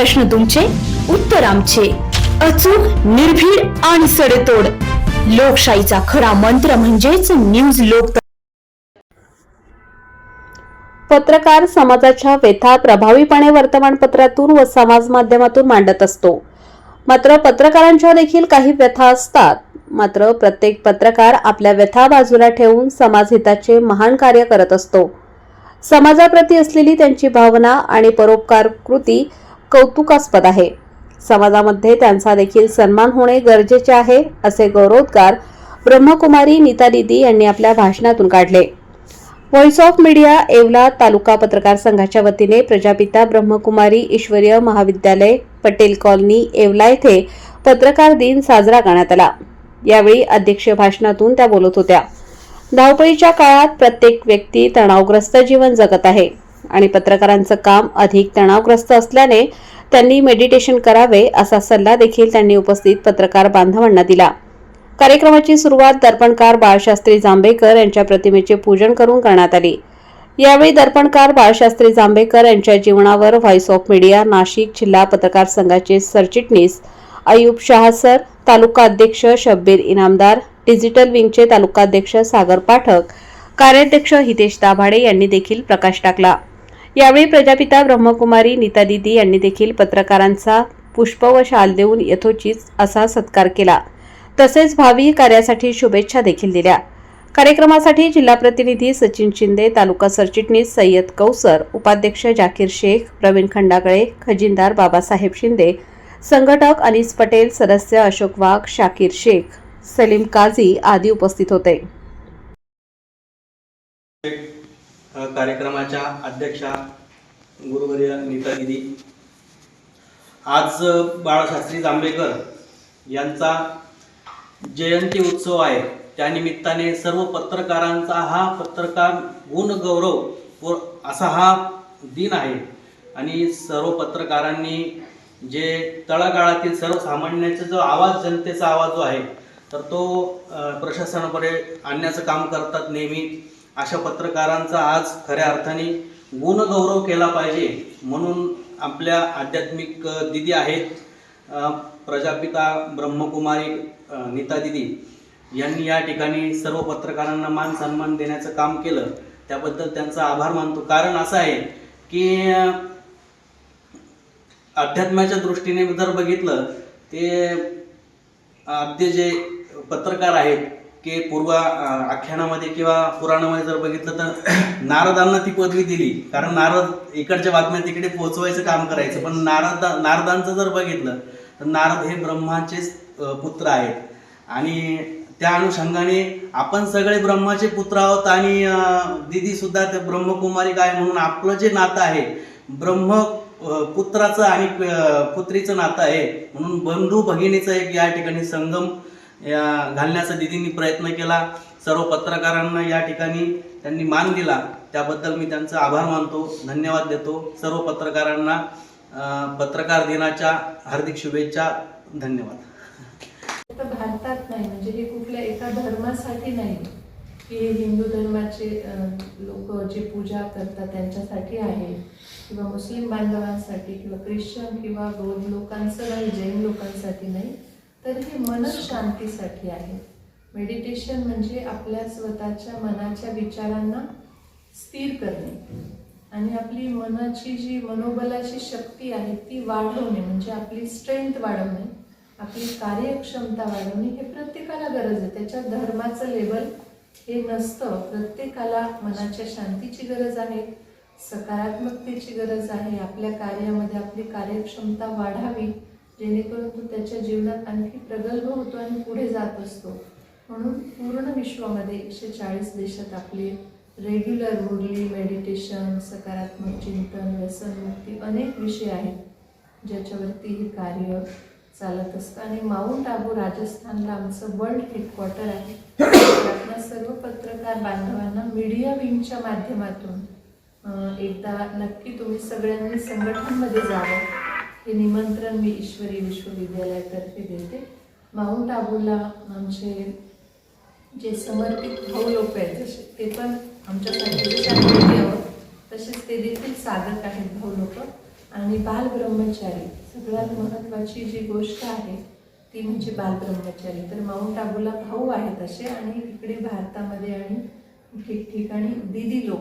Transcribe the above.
प्रश्न तुमचे उत्तर आमचे. अचूक निर्भीड आणि सडेतोड. लोकशाहीचा खरा मंत्र म्हणजेच न्यूज लोक पत्रकार समाजाच्या व्यथा प्रभावीपणे वर्तमानपत्रातून व समाज माध्यमातून मांडत असतो. मात्र पत्रकारांच्या देखील काही व्यथा असतात. मात्र प्रत्येक पत्रकार आपल्या व्यथा बाजूला ठेवून समाजहिताचे महान कार्य करत असतो. समाजाप्रती असलेली त्यांची भावना आणि परोपकार कृती कौतुकास्पद आहे. समाजामध्ये त्यांचा देखील सन्मान होणे गरजेचे आहे असे गौरवोद्गार ब्रह्मकुमारी नीता दिदी यांनी आपल्या भाषणातून काढले. व्हॉइस ऑफ मीडिया येवला तालुका पत्रकार संघाच्या वतीने प्रजापिता ब्रह्मकुमारी ईश्वरीय महाविद्यालय पटेल कॉलनी येवला येथे पत्रकार दिन साजरा करण्यात आला. यावेळी अध्यक्ष भाषणातून त्या बोलत होत्या. धावपळीच्या काळात प्रत्येक व्यक्ती तणावग्रस्त जीवन जगत आहे. आणि पत्रकारांचं काम अधिक तणावग्रस्त असल्याने त्यांनी मेडिटेशन करावे असा सल्ला देखील त्यांनी उपस्थित पत्रकार बांधवांना दिला. कार्यक्रमाची सुरुवात दर्पणकार बाळशास्त्री जांभेकर यांच्या प्रतिमेचे पूजन करून करण्यात आली. यावेळी दर्पणकार बाळशास्त्री जांभेकर यांच्या जीवनावर व्हॉइस ऑफ मीडिया नाशिक जिल्हा पत्रकार संघाचे सरचिटणीस अयूब शहासर तालुका अध्यक्ष शब्बीर इनामदार डिजिटल विंगचे तालुकाध्यक्ष सागर पाठक कार्याध्यक्ष हितेश दाभाडे यांनी देखील प्रकाश टाकला. यावेळी प्रजापिता ब्रह्मकुमारी नीता दिदी यांनी देखील पत्रकारांचा पुष्प व शाल देऊन यथोचित असा सत्कार केला. तसेच भावी कार्यासाठी शुभेच्छा देखील दिल्या. कार्यक्रमासाठी जिल्हा प्रतिनिधी सचिन शिंदे तालुका सरचिटणीस सय्यद कौसर उपाध्यक्ष जाकीर शेख प्रवीण खंडागळे खजिनदार बाबासाहेब शिंदे संघटक अनिस पटेल सदस्य अशोक वाघ शाकीर शेख सलीम काझी आदी उपस्थित होते. कार्यक्रमाच्या अध्यक्षा गुरुवर्य नीता दिदी. आज बाळशास्त्री जांभेकर यांचा जयंती उत्सव आहे. त्यानिमित्ताने सर्व पत्रकारांचा हा पत्रकार गुणगौरव व असा हा दिन आहे. आणि सर्व पत्रकारांनी जे तळागाळातील सर्वसामान्याचा जो आवाज जनतेचा आवाज जो आहे तर तो प्रशासनाकडे आणण्याचं काम करतात नेहमी. अशा पत्रकारांचा आज खऱ्या अर्थाने गुणगौरव केला पाहिजे म्हणून आपल्या आध्यात्मिक दिदी आहेत प्रजापिता ब्रह्मकुमारी नीता दिदी. यांनी या ठिकाणी सर्व पत्रकारांना मान सन्मान देण्याचं काम केलं. त्याबद्दल त्यांचा आभार मानतो. कारण असं आहे की अध्यात्माच्या दृष्टीने जर बघितलं ते आद्य जे पत्रकार आहेत की पूर्व आख्यानामध्ये किंवा पुराणामध्ये जर बघितलं तर नारदांना ती पदवी दिली. कारण नारद इकडच्या बातम्या तिकडे पोहोचवायचं काम करायचं. पण नारद नारदांचं जर बघितलं तर नारद हे ब्रह्माचेच पुत्र आहेत. आणि त्या अनुषंगाने आपण सगळे ब्रह्माचे पुत्र आहोत आणि अं, दिदी सुद्धा ते ब्रह्मकुमारी काय म्हणून आपलं जे नातं आहे ब्रह्म पुत्राचं आणि पुत्रीचं नातं आहे. म्हणून बंधू भगिनीचं एक या ठिकाणी संगम या घालण्याचा दिदींनी प्रयत्न केला. सर्व पत्रकारांना या ठिकाणी त्यांनी मान दिला. त्याबद्दल मी त्यांचा आभार मानतो धन्यवाद देतो. सर्व पत्रकारांना पत्रकार दिनाच्या हार्दिक शुभेच्छा धन्यवाद. भारतात नाही म्हणजे हे कुठल्या एका धर्मासाठी नाही. की हे हिंदू धर्माचे लोक जे पूजा करतात त्यांच्यासाठी आहे. किंवा मुस्लिम बांधवांसाठी किंवा ख्रिश्चन किंवा बौद्ध लोकांचं नाही जैन लोकांसाठी नाही. तर हे मनशांतीसाठी आहे. मेडिटेशन म्हणजे आपल्या स्वतःच्या मनाच्या विचारांना स्थिर करणे. आणि आपली मनाची जी मनोबलाची शक्ती आहे ती वाढवणे म्हणजे आपली स्ट्रेंथ वाढवणे आपली कार्यक्षमता वाढवणे हे प्रत्येकाला गरज आहे. त्याच्या धर्माचं लेवल हे नसतं. प्रत्येकाला मनाच्या शांतीची गरज आहे सकारात्मकतेची गरज आहे. आपल्या कार्यामध्ये आपली कार्यक्षमता वाढावी. जेणेकरून तो त्याच्या जीवनात आणखी प्रगल्भ होतो आणि पुढे जात असतो. म्हणून पूर्ण विश्वामध्ये एकशे चाळीस देशात आपली रेग्युलर मुरली मेडिटेशन सकारात्मक चिंतन व्यसनमुक्ती अनेक विषय आहेत. ज्याच्यावरती हे कार्य चालत असतं. आणि माउंट आबू राजस्थानला आमचं वर्ल्ड हेडक्वार्टर आहे. आपल्या सर्व पत्रकार बांधवांना मीडिया विंगच्या माध्यमातून एकदा नक्की तुम्ही सगळ्यांनी संघटनांमध्ये जावं. हे निमंत्रण मी ईश्वरी विश्वविद्यालयातर्फे देते. माउंट आबूला आमचे जे समर्पित भाऊ लोक आहेत जसे ते पण आमच्यासाठी तसेच ते देखील साधक आहेत भाऊ लोक. आणि बालब्रह्मचारी सगळ्यात महत्त्वाची जी गोष्ट आहे ती म्हणजे बालब्रह्मचारी. तर माउंट आबूला भाऊ आहेत असे आणि इकडे भारतामध्ये आणि ठिकठिकाणी दिदी लोक.